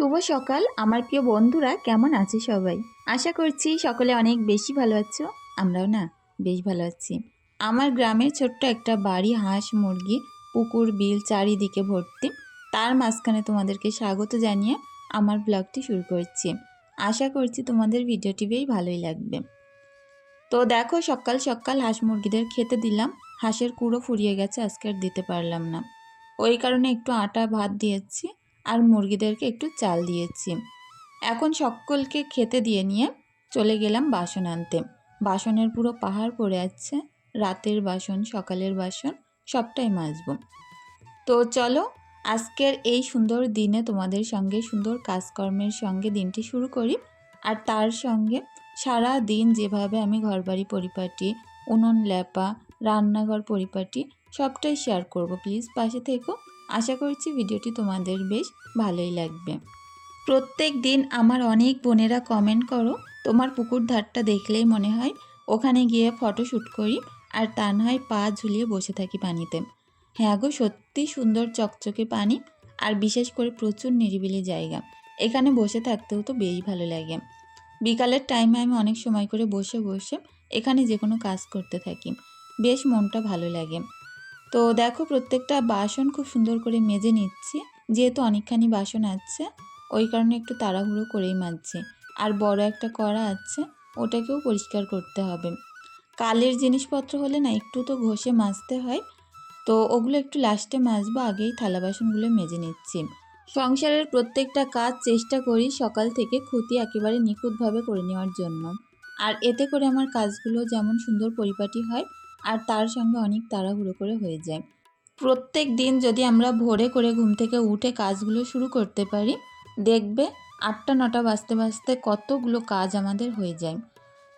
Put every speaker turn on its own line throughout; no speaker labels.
শুভ সকাল। আমার প্রিয় বন্ধুরা, কেমন আছে সবাই? আশা করছি সকলে অনেক বেশি ভালো আছো, আমরাও না, বেশ ভালো আছি। আমার গ্রামের ছোট্ট একটা বাড়ি হাঁস, মুরগি, পুকুর, বিল চারিদিকে ভর্তি। তার মাঝখানে তোমাদেরকে স্বাগত জানিয়ে আমার ব্লগটি শুরু করছি। আশা করছি তোমাদের ভিডিওটি বেশ ভালোই লাগবে। তো দেখো, সকাল সকাল হাঁস, মুরগিদের খেতে দিলাম। হাঁসের কুড়ো ফুরিয়ে গেছে, আজকে আর দিতে পারলাম না। ওই কারণে একটু আটা, ভাত দিয়েছি। আর মুরগিদেরকে একটু চাল দিয়েছি। এখন সকলকে খেতে দিয়ে নিয়ে চলে গেলাম বাসন আনতে। বাসনের পুরো পাহাড় পড়ে আছে, রাতের বাসন, সকালের বাসন, সবটাই মাজবো। তো চলো, আজকের এই সুন্দর দিনে তোমাদের সঙ্গে, সুন্দর কাজকর্মের সঙ্গে দিনটি শুরু করি। আর তার সঙ্গে সারা দিন যেভাবে আমি ঘরবাড়ি পরিপাটি, উনুন ল্যাপা রান্নাঘর পরিপাটি, সবটাই শেয়ার করব। প্লিজ পাশে থেকো। আশা করছি ভিডিওটি তোমাদের বেশ ভালোই লাগবে। প্রত্যেক দিন আমার অনেক বোনেরা কমেন্ট করো, তোমার পুকুর ধারটা দেখলেই মনে হয় ওখানে গিয়ে ফটো শ্যুট করি আর তা না হয় পা ঝুলিয়ে বসে থাকি পানিতে। হ্যাঁ গো সত্যি সুন্দর চকচকে পানি আর বিশেষ করে প্রচুর নিরিবিলি জায়গা। এখানে বসে থাকতেও তো বেশ ভালো লাগে। বিকালের টাইমে আমি অনেক সময় করে বসে বসে এখানে যে কোনো কাজ করতে থাকি। বেশ মনটা ভালো লাগে। তো দেখো প্রত্যেকটা বাসন খুব সুন্দর করে মেজে নিচ্ছি, যেহেতু অনেকখানি বাসন আছে, ওই কারণে একটু তাড়াহুড়ো করেই মাজছি। আর বড় একটা কড়া আছে, ওটাকেও পরিষ্কার করতে হবে। কালের জিনিসপত্র হলে না একটু তো ঘষে মাজতে হয়, তো ওগুলো একটু লাস্টে মাজবো, আগেই থালা বাসনগুলো মেজে নিচ্ছি। সংসারের প্রত্যেকটা কাজ চেষ্টা করি সকাল থেকে ক্ষতি একেবারে নিখুঁতভাবে করে নেওয়ার জন্য। আর এতে করে আমার কাজগুলো যেমন সুন্দর পরিপাটি হয় আর তার সঙ্গে অনেক তাড়াহুড়ো করে হয়ে যায়। প্রত্যেক দিন যদি আমরা ভোরে করে ঘুম থেকে উঠে কাজগুলো শুরু করতে পারি, দেখবে আটটা, নটা বাজতে বাজতে কতগুলো কাজ আমাদের হয়ে যায়।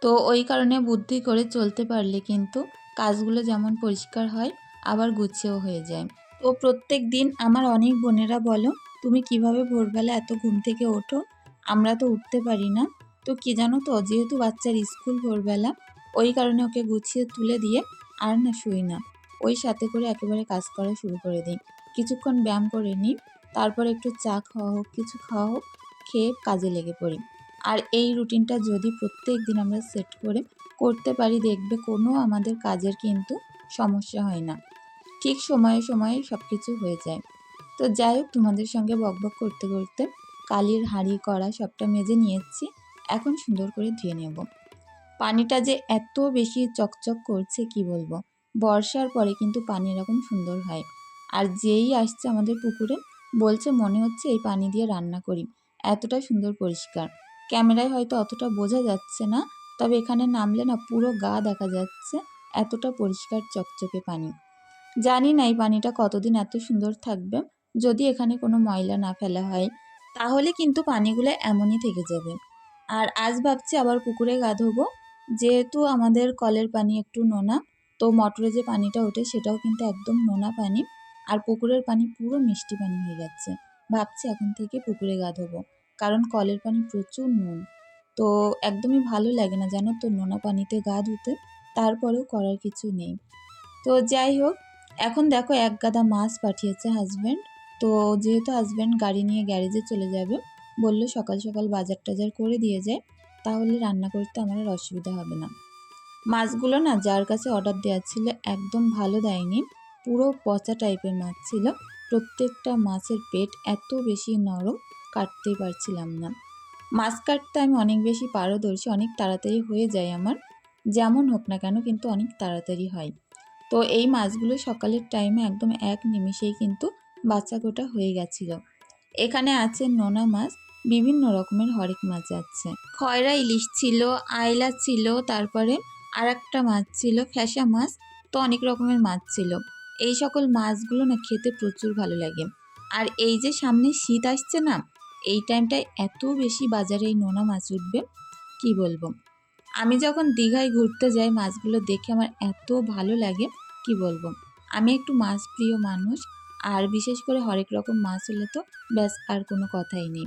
তো ওই কারণে বুদ্ধি করে চলতে পারলে কিন্তু কাজগুলো যেমন পরিষ্কার হয়, আবার গুছিয়েও হয়ে যায়। তো প্রত্যেক দিন আমার অনেক বোনেরা বলো, তুমি কীভাবে ভোরবেলা এত ঘুম থেকে ওঠো? আমরা তো উঠতে পারি না। তো কি জানো তো, যেহেতু বাচ্চার স্কুল ভোরবেলা, ওই কারণে ওকে গুছিয়ে তুলে দিয়ে আর না শুই না। ওই সাথে করে একেবারে কাজ করা শুরু করে দিই। কিছুক্ষণ ব্যায়াম করে নিই, তারপর একটু চা খাওয়া হোক, কিছু খাওয়া হোক, খেয়ে কাজে লেগে পড়ি। আর এই রুটিনটা যদি প্রত্যেক দিন আমরা সেট করে করতে পারি, দেখবে কোনো আমাদের কাজের কিন্তু সমস্যা হয় না। ঠিক সময়ে সময়ে সব কিছু হয়ে যায়। তো যাই হোক, তোমাদের সঙ্গে বকবক করতে করতে কালির হাঁড়ি, কড়া সবটা মেজে নিয়েছি। এখন সুন্দর করে ধুয়ে নেব। পানিটা যে এত বেশি চকচক করছে, কি বলব? বর্ষার পরে কিন্তু পানি এরকম সুন্দর হয়। আর যেই আসছে আমাদের পুকুরে, বলছে মনে হচ্ছে এই পানি দিয়ে রান্না করি। এতটা সুন্দর পরিষ্কার। ক্যামেরায় হয়তো অতটা বোঝা যাচ্ছে না, তবে এখানে নামলে না পুরো গা দেখা যাচ্ছে এতটা পরিষ্কার চকচকে পানি। জানি না এই পানিটা কতদিন এত সুন্দর থাকবে, যদি এখানে কোনো ময়লা না ফেলা হয়, তাহলে কিন্তু পানিগুলো এমনই থেকে যাবে। আর আজ ভাবছি আবার পুকুরে গা ধোবো যেহেতু আমাদের কলের পানি একটু নোনা, তো মটরে যে পানিটা ওঠে সেটাও কিন্তু একদম নোনা পানি। আর পুকুরের পানি পুরো মিষ্টি পানি হয়ে যাচ্ছে। ভাবছি এখন থেকে পুকুরে গা ধোবো কারণ কলের পানি প্রচুর নুন। তো একদমই ভালো লাগে না জানো তো নোনা পানিতে গা ধুতে তারপরেও করার কিছু নেই। তো যাই হোক, এখন দেখো এক গাদা মাছ পাঠিয়েছে হাজব্যান্ড তো যেহেতু হাজব্যান্ড গাড়ি নিয়ে গ্যারেজে চলে যাবে, বলল সকাল সকাল বাজার টাজার করে দিয়ে যায়। তাহলে রান্না করতে আমার আর অসুবিধা হবে না। মাছগুলো না যার কাছে অর্ডার দেওয়া ছিল একদম ভালো দেয়নি। পুরো পচা টাইপের মাছ ছিল। প্রত্যেকটা মাছের পেট এত বেশি নরম, কাটতেই পারছিলাম না। মাছ কাটতে আমি অনেক বেশি পারদর্শী, অনেক তাড়াতাড়ি হয়ে যায় আমার। যেমন হোক না কেন কিন্তু অনেক তাড়াতাড়ি হয়। তো এই মাছগুলো সকালের টাইমে একদম এক নিমিষেই কিন্তু বাচ্চা গোটা হয়ে গেছিল। এখানে আছে নোনা মাছ। বিভিন্ন রকমের হরেক মাছ আছে খয়রা ইলিশ ছিল আয়লা ছিল, তারপরে আর একটা মাছ ছিল, ফ্যাসা মাছ, তো অনেক রকমের মাছ ছিল। এই সকল মাছগুলো না খেতে প্রচুর ভালো লাগে। আর এই যে সামনে শীত আসছে না, এই টাইমটায় এত বেশি বাজারে এই নোনা মাছ উঠবে, কি বলব? আমি যখন দীঘায় ঘুরতে যাই মাছগুলো দেখে আমার এত ভালো লাগে, কি বলব? আমি একটু মাছ প্রিয় মানুষ, আর বিশেষ করে হরেক রকম মাছ হলে তো ব্যাস আর কোনো কথাই নেই।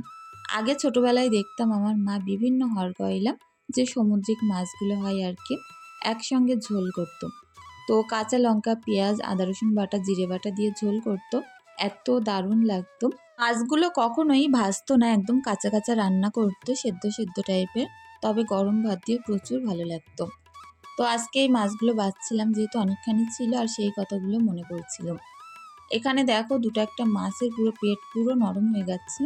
আগে ছোটোবেলায় দেখতাম আমার মা বিভিন্ন হরকয়লা যে সামুদ্রিক মাছগুলো হয় আর কি, একসঙ্গে ঝোল করতো। তো কাঁচা লঙ্কা, পেঁয়াজ, আদা, রসুন বাটা, জিরে বাটা দিয়ে ঝোল করতো। এত দারুণ লাগতো। মাছগুলো কখনোই ভাজতো না, একদম কাঁচা কাঁচা রান্না করতো, সেদ্ধ সেদ্ধ টাইপের। তবে গরম ভাত দিয়ে প্রচুর ভালো লাগতো। তো আজকে এই মাছগুলো বাছছিলাম যেহেতু অনেকখানি ছিল আর সেই কথাগুলো মনে পড়ছিল। এখানে দেখো দুটো একটা মাছের পুরো পেট পুরো নরম হয়ে যাচ্ছে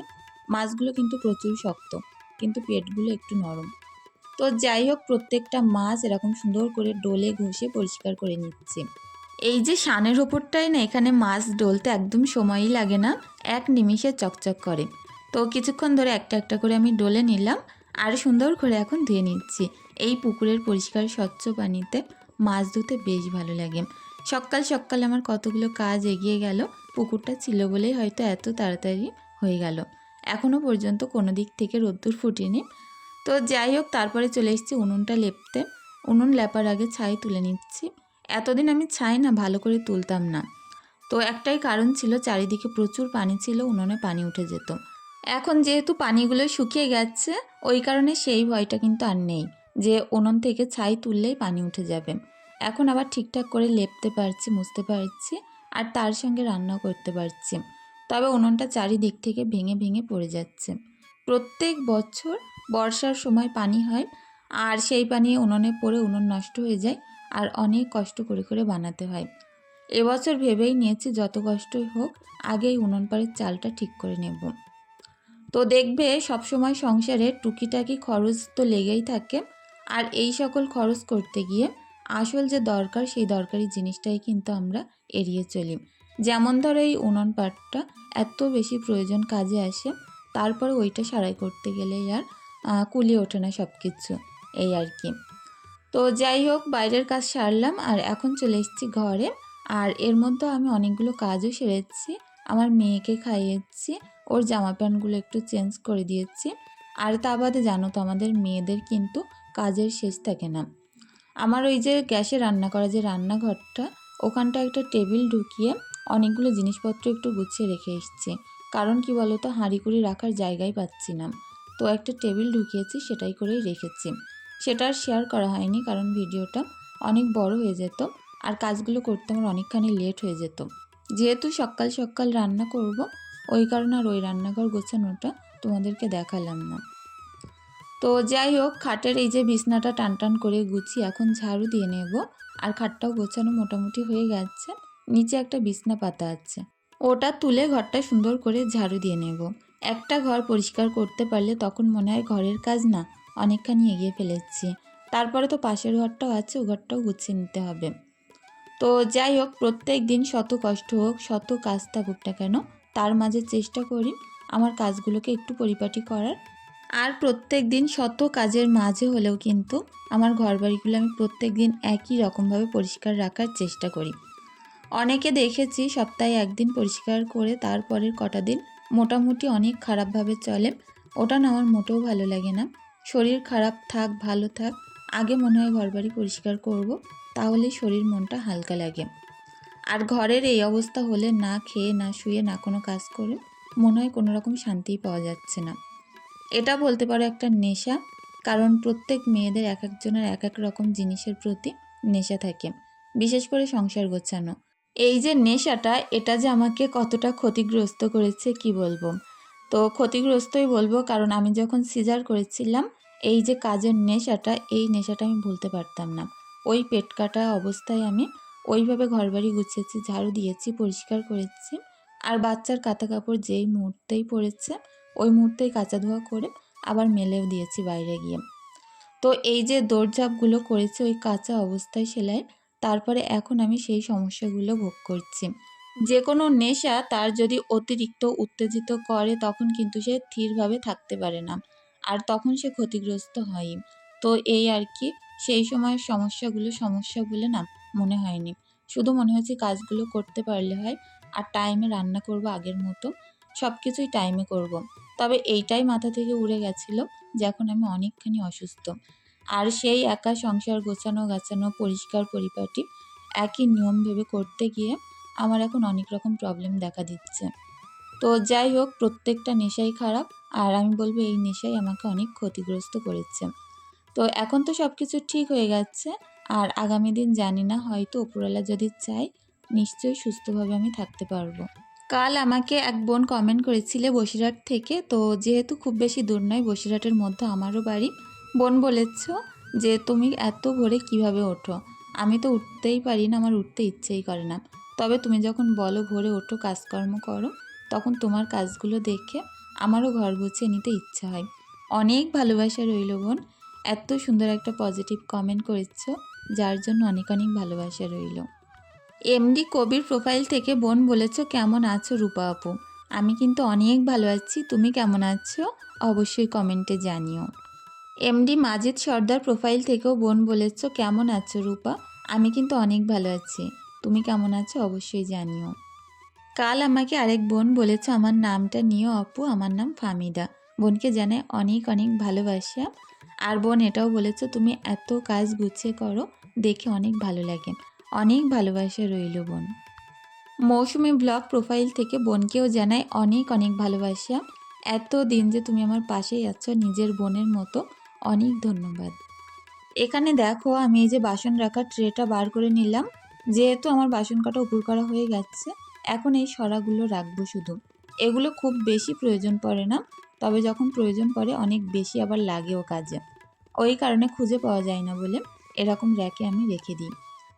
মাছগুলো কিন্তু প্রচুর শক্ত, কিন্তু পেটগুলো একটু নরম। তো যাই হোক, প্রত্যেকটা মাছ এরকম সুন্দর করে ডোলে ঘষে পরিষ্কার করে নিচ্ছে। এই যে সানের ওপরটাই না, এখানে মাছ ডলতে একদম সময়ই লাগে না, এক নিমিষে চকচক করে। তো কিছুক্ষণ ধরে একটা একটা করে আমি ডলে নিলাম আর সুন্দর করে এখন ধুয়ে নিচ্ছি। এই পুকুরের পরিষ্কার, স্বচ্ছ পানিতে মাছ ধুতে বেশ ভালো লাগে। সকাল সকাল আমার কতগুলো কাজ এগিয়ে গেল, পুকুরটা ছিল বলেই হয়তো এত তাড়াতাড়ি হয়ে গেল। এখনও পর্যন্ত কোনো দিক থেকে রোদ্দুর ফুটেনি। তো যাই হোক, তারপরে চলে এসেছি উনুনটা লেপতে। উনুন লেপার আগে ছাই তুলে নিচ্ছি। এতদিন আমি ছাই না, ভালো করে তুলতাম না। তো একটাই কারণ ছিল, চারিদিকে প্রচুর পানি ছিল, উনুনে পানি উঠে যেত। এখন যেহেতু পানিগুলো শুকিয়ে গেছে, ওই কারণে সেই ভয়টা কিন্তু আর নেই যে উনুন থেকে ছাই তুললেই পানি উঠে যাবে। এখন আবার ঠিকঠাক করে লেপতে পারছি, মুছতে পারছি, আর তার সঙ্গে রান্নাও করতে পারছি। তবে উনুনটা চারিদিক থেকে ভেঙে ভেঙে পড়ে যাচ্ছে। প্রত্যেক বছর বর্ষার সময় পানি হয়, আর সেই পানি উনুনে পড়ে উনুন নষ্ট হয়ে যায় আর অনেক কষ্ট করে করে বানাতে হয়। এবছর ভেবেই নিয়েছি যত কষ্টই হোক আগেই উনুন পাড়ের চালটা ঠিক করে নেব। তো দেখবে সবসময় সংসারে টুকিটাকি খরচ তো লেগেই থাকে, আর এই সকল খরচ করতে গিয়ে আসল যে দরকার সেই দরকারি জিনিসটাই কিন্তু আমরা এড়িয়ে চলি। যেমন ধরো এই উনুন পাটটা এত বেশি প্রয়োজন কাজে আসে, তারপরে ওইটা সারাই করতে গেলে আর কুলিয়ে ওঠে না সব কিছু এই আর কি। তো যাই হোক, বাইরের কাজ সারলাম আর এখন চলে এসেছি ঘরে। আর এর মধ্যে আমি অনেকগুলো কাজও সেরেছি, আমার মেয়েকে খাইয়েছি, ওর জামা প্যান্টগুলো একটু চেঞ্জ করে দিয়েছি। আর তা বাদে জানো তো, আমাদের মেয়েদের কিন্তু কাজের শেষ থাকে না। আমার ওই যে গ্যাসে রান্না করা যে রান্নাঘরটা ওখানটা একটা টেবিল ঢুকিয়ে অনেকগুলো জিনিসপত্র একটু গুছিয়ে রেখে এসেছি। কারণ কি বলতো হাঁড়ি কুড়ি রাখার জায়গাই পাচ্ছি না। তো একটা টেবিল ঢুকিয়েছি, সেটাই করেই রেখেছি। সেটা আর শেয়ার করা হয়নি, কারণ ভিডিওটা অনেক বড় হয়ে যেত আর কাজগুলো করতে আমার অনেকখানি লেট হয়ে যেত। যেহেতু সকাল সকাল রান্না করব, ওই কারণে আর ওই রান্নাঘর গোছানোটা তোমাদেরকে দেখালাম না। তো যাই হোক, খাটের এই যে বিছনাটা টান টান করে গুছিয়ে এখন ঝাড়ু দিয়ে নেব। আর খাটটাও গোছানো মোটামুটি হয়ে গেছে। নিচে একটা বিছনা পাতা আছে। ওটা তুলে ঘরটা সুন্দর করে ঝাড়ু দিয়ে নেব। একটা ঘর পরিষ্কার করতে পারলে তখন মনে হয় ঘরের কাজ না, অনেকখানি এগিয়ে ফেলেছি। তারপরে তো পাশের ঘরটাও আছে, ও ঘরটাও গুছিয়ে নিতে হবে। তো যাই হোক, প্রত্যেক দিন শত কষ্ট হোক, শত কাজ থাকুক না কেন, তার মাঝে চেষ্টা করি আমার কাজগুলোকে একটু পরিপাটি করার। আর প্রত্যেক দিন শত কাজের মাঝে হলেও কিন্তু আমার ঘরবাড়িগুলো আমি প্রত্যেক দিন একই রকমভাবে পরিষ্কার রাখার চেষ্টা করি। অনেকে দেখেছি সপ্তাহে একদিন পরিষ্কার করে তারপরের কটা দিন মোটামুটি অনেক খারাপভাবে চলে। ওটা না আমার মোটেও ভালো লাগে না। শরীর খারাপ থাক, ভালো থাক, আগে মনে হয় ঘরবাড়ি পরিষ্কার করব তাহলেই শরীর মনটা হালকা লাগে। আর ঘরের এই অবস্থা হলে না খেয়ে, না শুয়ে, না কোনো কাজ করে মনে হয় কোনো রকম শান্তিই পাওয়া যাচ্ছে না। এটা বলতে পারো একটা নেশা, কারণ প্রত্যেক মেয়েদের এক একজনের এক এক রকম জিনিসের প্রতি নেশা থাকে। বিশেষ করে সংসার গোছানো। এই যে নেশাটা, এটা যে আমাকে কতটা ক্ষতিগ্রস্ত করেছে, কি বলব? তো ক্ষতিগ্রস্তই বলব, কারণ আমি যখন সিজার করেছিলাম, এই যে কাজের নেশাটা, এই নেশাটা আমি ভুলতে পারতাম না। ওই পেট কাটা অবস্থায় আমি ওইভাবে ঘরবাড়ি গুছিয়েছি, ঝাড়ু দিয়েছি, পরিষ্কার করেছি। আর বাচ্চার কাঁথা কাপড় যেই মুহূর্তেই পড়েছে, ওই মুহূর্তেই কাঁচা ধোয়া করে আবার মেলেও দিয়েছি বাইরে গিয়ে। তো এই যে দৌড়ঝাঁপগুলো করেছে ওই কাঁচা অবস্থায় সেলাই তারপরে এখন আমি সেই সমস্যাগুলো ভোগ করছি। যে কোনো নেশা তার যদি অতিরিক্ত উত্তেজিত করে, তখন কিন্তু সে স্থিরভাবে থাকতে পারে না। আর তখন সে ক্ষতিগ্রস্ত হয় তো এই আর কি, সেই সময়ের সমস্যাগুলো সমস্যা বলে না মনে হয়নি। শুধু মনে হচ্ছে কাজগুলো করতে পারলে হয় আর টাইমে রান্না করব আগের মতো সব কিছুই টাইমে করব। তবে এইটাই মাথা থেকে উড়ে গেছিল যে এখন আমি অনেকখানি অসুস্থ। আর সেই একা সংসার গোছানো গাছানো পরিষ্কার পরিপাটি একই নিয়ম ভেবে করতে গিয়ে আমার এখন অনেক রকম প্রবলেম দেখা দিচ্ছে। তো যাই হোক, প্রত্যেকটা নেশাই খারাপ আর আমি বলব এই নেশাই আমাকে অনেক ক্ষতিগ্রস্ত করেছে। তো এখন তো সব কিছু ঠিক হয়ে গেছে আর আগামী দিন জানি না, হয়তো উপরওয়ালা যদি চাই নিশ্চয়ই সুস্থভাবে আমি থাকতে পারব। কাল আমাকে এক বোন কমেন্ট করেছিলে বসিরহাট থেকে, তো যেহেতু খুব বেশি দূর নয়, বসিরহাটের মধ্যে আমারও বাড়ি। বোন বলেছ যে তুমি এত ভোরে কীভাবে ওঠো? আমি তো উঠতেই পারি না, আমার উঠতে ইচ্ছেই করে না। তবে তুমি যখন বলো ভোরে ওঠো, কাজকর্ম করো, তখন তোমার কাজগুলো দেখে আমারও ঘর গুছিয়ে নিতে ইচ্ছা হয়। অনেক ভালোবাসা রইল বোন। এত সুন্দর একটা পজিটিভ কমেন্ট করেছ, যার জন্য অনেক অনেক ভালোবাসা রইল। এমডি কবির প্রোফাইল থেকে বোন বলেছ, কেমন আছো রূপা আপু? আমি কিন্তু অনেক ভালো আছি, তুমি কেমন আছো? অবশ্যই কমেন্টে জানিও। এমডি মাজিদ সর্দার প্রোফাইল থেকেও বোন বলেছ, কেমন আছো রূপা? আমি কিন্তু অনেক ভালো আছি। তুমি কেমন আছো? অবশ্যই জানিও। কাল আমাকে আরেক বোন বলেছে, আমার নামটা নিও আপু, আমার নাম ফামিদা। বোনকে জানায়, অনেক অনেক ভালোবাসা। আর বোন এটাও বলেছ, তুমি এত কাজ গুছিয়ে করো, দেখে অনেক ভালো লাগে। অনেক ভালোবাসা রইল বোন। মৌসুমি ব্লগ প্রোফাইল থেকে বোনকেও জানায়, অনেক অনেক ভালোবাসা। এত দিন যে তুমি আমার পাশেই আছো, নিজের বোনের মতো। অনেক ধন্যবাদ। এখানে দেখো আমি এই যে বাসন রাখার ট্রেটা বার করে নিলাম। যেহেতু আমার বাসন কাটা উপর করা হয়ে গেছে, এখন এই সরাগুলো রাখব শুধু। এগুলো খুব বেশি প্রয়োজন পড়ে না, তবে যখন প্রয়োজন পড়ে অনেক বেশি আবার লাগেও কাজে। ওই কারণে খুঁজে পাওয়া যায় না বলে এরকম র্যাকে আমি রেখে দিই।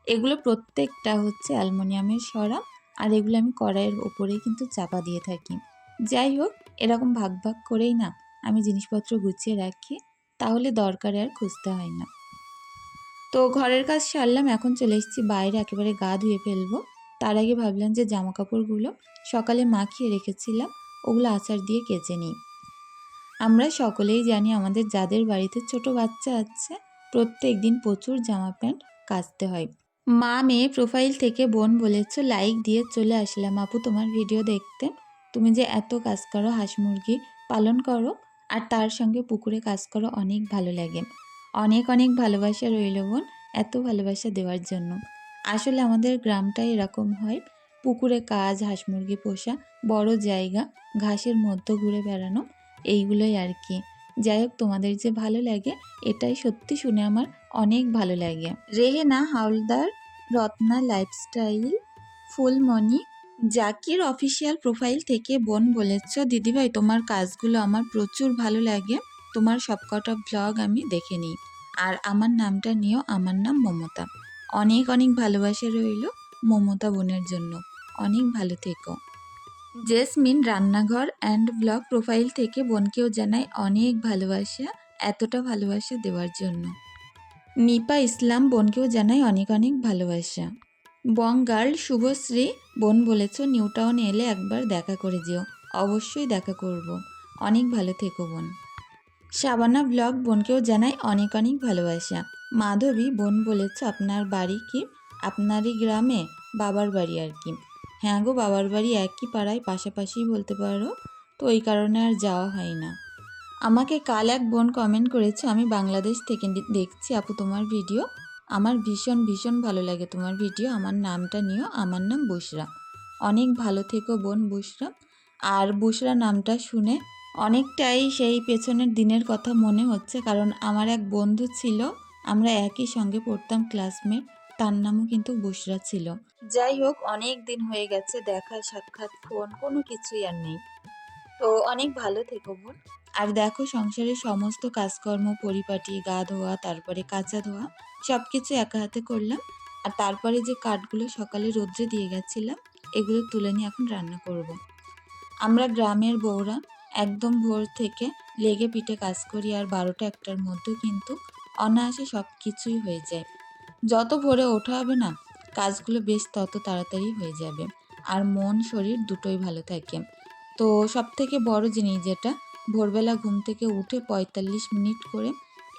এগুলো প্রত্যেকটা হচ্ছে অ্যালমোনিয়ামের সরা আর এগুলো আমি কড়াইয়ের ওপরেই কিন্তু চাপা দিয়ে থাকি। যাই হোক, এরকম ভাগ ভাগ করেই না আমি জিনিসপত্র গুছিয়ে রাখি। তাহলে দরকারে আর খুঁজতে হয় না। তো ঘরের কাজ সারলাম, এখন চলে এসেছি বাইরে একেবারে গা ধুয়ে ফেলব। তার আগে ভাবলাম যে জামা কাপড়গুলো সকালে মাখিয়ে রেখেছিলাম, ওগুলো আচার দিয়ে কেচে নিই। আমরা সকলেই জানি আমাদের যাদের বাড়িতে ছোট বাচ্চা আছে, প্রত্যেক দিন প্রচুর জামা প্যান্ট কাচতে হয়। মা মেয়ে প্রোফাইল থেকে বোন বলেছ লাইক দিয়ে চলে আসলাম। আপু, তোমার ভিডিও দেখতে। তুমি যে এত কাজ করো, হাঁস মুরগি পালন করো আর তার সঙ্গে পুকুরে কাজ করো অনেক ভালো লাগে। অনেক অনেক ভালোবাসা রইল বোন, এত ভালোবাসা দেওয়ার জন্য। আসলে আমাদের গ্রামটাই এরকম হয়। পুকুরে কাজ, হাঁস মুরগি পোষা, বড় জায়গা, ঘাসের মধ্যে ঘুরে বেড়ানো, এইগুলোই আর কি। যাই হোক, তোমাদের যে ভালো লাগে, এটাই সত্যি শুনে আমার অনেক ভালো লাগে। Rehena Howlader, Ratna lifestyle, Fulmoni Zakir official profile থেকে বোন বলেছ, দিদিভাই, তোমার কাজগুলো আমার প্রচুর ভালো লাগে। তোমার সবকটা ব্লগ আমি দেখে নিই। আর আমার নামটা নিয়েও আমার নাম মমতা। অনেক অনেক ভালোবাসা রইল মমতা বোনের জন্য। অনেক ভালো থেকো। জেসমিন রান্নাঘর অ্যান্ড ব্লগ প্রোফাইল থেকে বোনকেও জানাই অনেক ভালোবাসা, এতটা ভালোবাসা দেওয়ার জন্য। নিপা ইসলাম বোনকেও জানাই অনেক অনেক ভালোবাসা। বং গার্ল শুভশ্রী বোন বলেছ নিউ টাউনে এলে একবার দেখা করে যেও। অবশ্যই দেখা করব। অনেক ভালো থেকো বোন। শাবানা ব্লগ বোনকেও জানাই অনেক অনেক ভালোবাসা। মাধবী বোন বলেছ, আপনার বাড়ি কি? আপনারই গ্রামে বাবার বাড়ি আর কি। হ্যাঁ গো, বাবার বাড়ি একই পাড়ায়, পাশাপাশি বলতে পারো। তো ওই কারণে আর যাওয়া হয় না। আমাকে কাল এক বোন কমেন্ট করেছে, আমি বাংলাদেশ থেকে দেখছি আপু তোমার ভিডিও আমার ভীষণ ভীষণ ভালো লাগে তোমার ভিডিও। আমার নামটা নিও, আমার নাম বুসরা অনেক ভালো থেকো বোন বুসরা আর বুসরা নামটা শুনে অনেকটাই সেই পেছনের দিনের কথা মনে হচ্ছে, কারণ আমার এক বন্ধু ছিল, আমরা একই সঙ্গে পড়তাম ক্লাসমেট তার নামও কিন্তু বুসরা ছিল। যাই হোক, অনেক দিন হয়ে গেছে, দেখা, সাক্ষাৎ, ফোন, কোনো কিছুই আর নেই। তো অনেক ভালো থেকো বোন। আর দেখো সংসারের সমস্ত কাজকর্ম, পরিপাটি, গা ধোয়া, তারপরে কাঁচা ধোয়া সব কিছু একা হাতে করলাম। আর তারপরে যে কাঠগুলো সকালে রোদ্রে দিয়ে গেছিলাম, এগুলো তুলে নিয়ে এখন রান্না করব। আমরা গ্রামের বউরা একদম ভোর থেকে লেগে পিঠে কাজ করি আর বারোটা একটার মধ্যে কিন্তু অনায়াসে সব কিছুই হয়ে যায়। যত ভোরে ওঠা হবে না, কাজগুলো বেশ তত তাড়াতাড়ি হয়ে যাবে। আর মন, শরীর দুটোই ভালো থাকে। তো সব থেকে বড় জিনিস যেটা ভোরবেলা ঘুম থেকে উঠে পঁয়তাল্লিশ মিনিট করে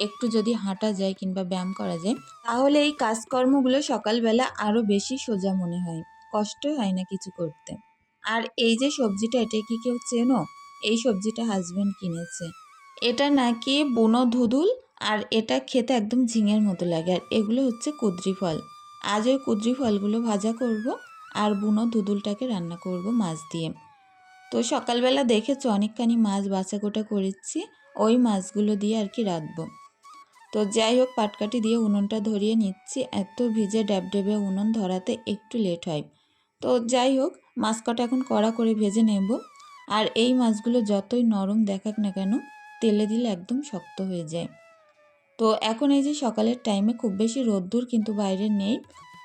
একটু যদি হাঁটা যায় কিংবা ব্যায়াম করা যায়, তাহলে এই কাজকর্মগুলো সকালবেলা আরও বেশি সোজা মনে হয়। কষ্ট হয় না কিছু করতে। আর এই যে সবজিটা, এটা কি কেউ চেনো? এই সবজিটা হাজব্যান্ড কিনেছে। এটা নাকি বুনো ধুদুল আর এটা খেতে একদম ঝিঙের মতো লাগে আর এগুলো হচ্ছে কুদ্রি ফল। আজ ওই কুদ্রি ফলগুলো ভাজা করব আর বুনো ধুদুলটাকে রান্না করব মাছ দিয়ে। তো সকালবেলা দেখেছ, অনেকখানি মাছ বাছা বাছাকোটা করেছি, ওই মাছগুলো দিয়ে আর কি রাঁধবো। তো যাই হোক, পাটকাঠি দিয়ে উনুনটা ধরিয়ে নিচ্ছি, এত ভিজে ড্যাবডেবে উনুন ধরাতে একটু লেট হয়। তো যাই হোক, মাছ কটা এখন কড়া করে ভেজে নেব, আর এই মাছগুলো যতই নরম দেখাক না কেন, তেলে দিলে একদম শক্ত হয়ে যায়। তো এখন এই যে সকালের টাইমে খুব বেশি রোদ্দুর কিন্তু বাইরে নেই।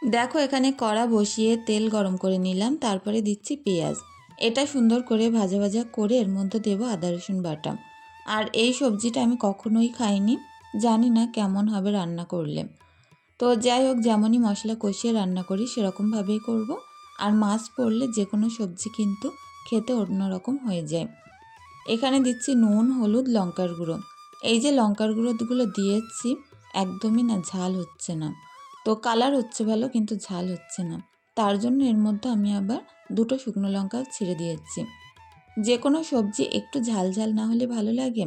দেখো এখানে কড়া বসিয়ে তেল গরম করে নিলাম, তারপরে দিচ্ছি পেঁয়াজ। এটা সুন্দর করে ভাজা ভাজা করে এর মধ্যে দেবো আদা, রসুন বাটা। আর এই সবজিটা আমি কখনোই খাইনি, জানি না কেমন হবে রান্না করলে। তো যাই হোক, যেমনই মশলা কষিয়ে রান্না করি, সেরকমভাবেই করব। আর মাছ পড়লে যে কোনো সবজি কিন্তু খেতে অন্যরকম হয়ে যায়। এখানে দিচ্ছি নুন, হলুদ, লঙ্কার গুঁড়ো। এই যে লঙ্কার গুঁড়োগুলো দিয়েছি, একদমই না, ঝাল হচ্ছে না। তো কালার হচ্ছে ভালো, কিন্তু ঝাল হচ্ছে না। তার জন্য এর মধ্যে আমি আবার দুটো শুকনো লঙ্কা ছিঁড়ে দিয়েছি। যে কোনো সবজি একটু ঝাল ঝাল না হলে ভালো লাগে।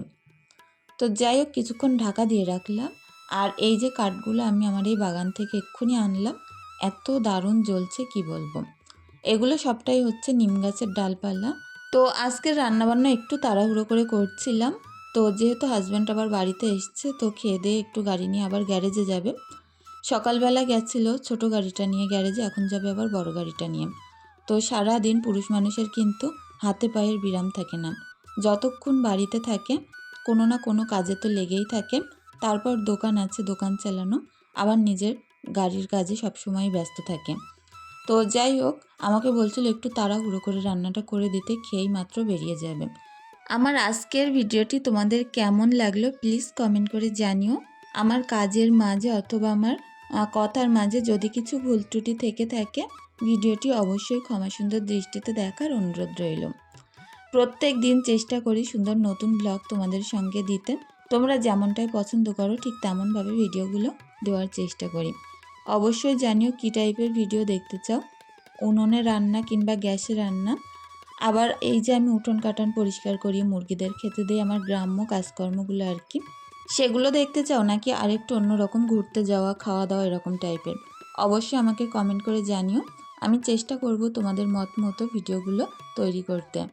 তো যাই হোক, কিছুক্ষণ ঢাকা দিয়ে রাখলাম। আর এই যে কাঠগুলো আমি আমার এই বাগান থেকে এক্ষুনি আনলাম, এত দারুণ জ্বলছে কি বলব? এগুলো সবটাই হচ্ছে নিম গাছের ডালপালা। তো আজকের রান্নাবান্না একটু তাড়াহুড়ো করে করছিলাম। তো যেহেতু হাজব্যান্ড আবার বাড়িতে এসছে, তো খেয়ে দিয়ে একটু গাড়ি নিয়ে আবার গ্যারেজে যাবে। সকালবেলা গেছিল ছোট গাড়িটা নিয়ে গ্যারেজে, এখন যাবে আবার বড় গাড়িটা নিয়ে। তো সারা দিন পুরুষ মানুষের কিন্তু হাতে পায়ের বিরাম থাকে না। যতক্ষণ বাড়িতে থাকে, কোনো না কোনো কাজে তো লেগেই থাকে। তারপর দোকান আছে, দোকান চালানো। আবার নিজের গাড়ির কাজে সবসময় ব্যস্ত থাকে। তো যাই হোক, আমাকে বলছিল একটু তাড়াহুড়ো করে রান্নাটা করে দিতে, খেয়েই মাত্র বেরিয়ে যাবে। আমার আজকের ভিডিওটি তোমাদের কেমন লাগল প্লিজ কমেন্ট করে জানিও। আমার কাজের মাঝে অথবা আমার কথার মাঝে যদি কিছু ভুল ত্রুটি থেকে থাকে, ভিডিওটি অবশ্যই ক্ষমা সুন্দর দৃষ্টিতে দেখার অনুরোধ রইল। প্রত্যেক দিন চেষ্টা করি সুন্দর নতুন ব্লগ তোমাদের সঙ্গে দিতে। তোমরা যেমনটাই পছন্দ করো, ঠিক তেমনভাবে ভিডিওগুলো দেওয়ার চেষ্টা করি। অবশ্যই জানিও কী টাইপের ভিডিও দেখতে চাও। উনুনে রান্না কিংবা গ্যাসে রান্না। আবার এই যে আমি উঠোন কাটান পরিষ্কার করি, মুরগিদের খেতে দিই আমার গ্রাম্য কাজকর্মগুলো আর কি। সেগুলো দেখতে চাও নাকি আরেকটু অন্যরকম ঘুরতে যাওয়া খাওয়া দাওয়া এরকম টাইপের? অবশ্যই আমাকে কমেন্ট করে জানিও। আমি চেষ্টা করব তোমাদের মত মতো ভিডিওগুলো তৈরি করতে।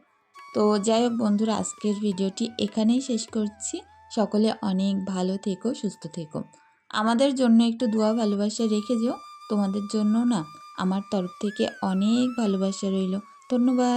তো যাই হোক বন্ধুরা, আজকের ভিডিওটি এখানেই শেষ করছি। সকলে অনেক ভালো থেকো, সুস্থ থেকো। আমাদের জন্য একটু দোয়া, ভালোবাসা রেখে যেও। তোমাদের জন্য না, আমার তরফ থেকে অনেক ভালোবাসা রইল। ধন্যবাদ।